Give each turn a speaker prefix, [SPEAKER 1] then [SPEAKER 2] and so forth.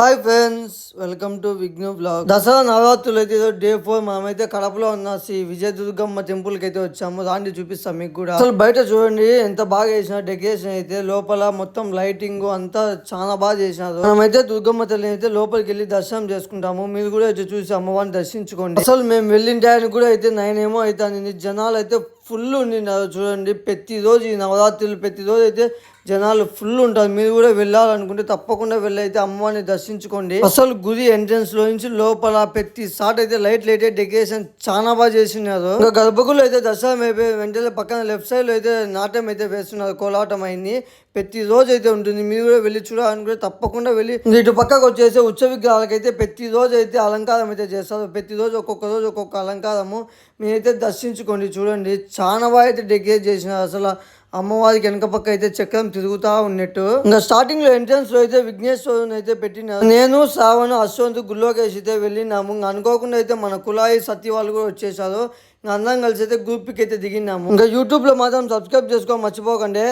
[SPEAKER 1] Hi friends welcome to Vighna blog Dasara నవరాత్రులు అయితే day four మనమైతే కడపలో ఉన్న శ్రీ విజయ దుర్గమ్మ టెంపుల్కి అయితే వచ్చాము. రాండి చూపిస్తాం మీకు కూడా. అసలు బయట చూడండి ఎంత బాగా చేసిన డెకరేషన్ అయితే లోపల మొత్తం లైటింగ్ అంతా చాలా బాగా చేసినారు. మనమైతే దుర్గమ్మ తల్లిని అయితే లోపలికి వెళ్ళి దర్శనం చేసుకుంటాము. మీరు కూడా అయితే చూసి అమ్మవారిని దర్శించుకోండి. అసలు మేము వెళ్ళిన టైం కూడా అయితే నైన్ ఏమో అవుతుంది. జనాలు అయితే ఫుల్ ఉండినారు చూడండి. ప్రతిరోజు ఈ నవరాత్రులు ప్రతిరోజు అయితే జనాలు ఫుల్ ఉంటారు. మీరు కూడా వెళ్ళాలనుకుంటే తప్పకుండా వెళ్ళైతే అమ్మవారిని దర్శించుకోండి. అసలు గుడి ఎంట్రన్స్లో నుంచి లోపల ప్రతి సాట్ అయితే లైట్ లైట్ డెకరేషన్ చాలా బాగా చేసినారు. ఇంకా గర్భగులు అయితే దర్శనం అయిపోయి వెంటనే పక్కన లెఫ్ట్ సైడ్లో అయితే నాట్యం అయితే వేస్తున్నారు. కోలాటం అయింది. ప్రతి రోజు అయితే ఉంటుంది. మీరు కూడా వెళ్ళి చూడాలనుకుంటే తప్పకుండా వెళ్ళి ఇటు పక్కకు వచ్చేసి ఉత్సవ విగ్రహాలకైతే ప్రతి రోజు అయితే అలంకారం అయితే చేస్తారు. ప్రతి రోజు ఒక్కొక్క రోజు ఒక్కొక్క అలంకారము మీరైతే దర్శించుకోండి. చూడండి. చాలా అయితే డెకరేట్ చేసిన. అసలు అమ్మవారికి వెనక పక్క అయితే చక్రం తిరుగుతా ఉన్నట్టు. ఇంకా స్టార్టింగ్లో ఎంట్రన్స్లో అయితే విఘ్నేశ్వరుని అయితే పెట్టిన. నేను శ్రావణ్ అశ్వంత్ గుల్లోకేసి అయితే వెళ్ళినాము. ఇంకా అనుకోకుండా అయితే మన కులాయి సత్య వాళ్ళు కూడా వచ్చేసారు. ఇంకా అందరం కలిసి అయితే గ్రూప్కి అయితే దిగినాము. ఇంకా యూట్యూబ్లో మాత్రం సబ్స్క్రైబ్ చేసుకో మర్చిపోకండి.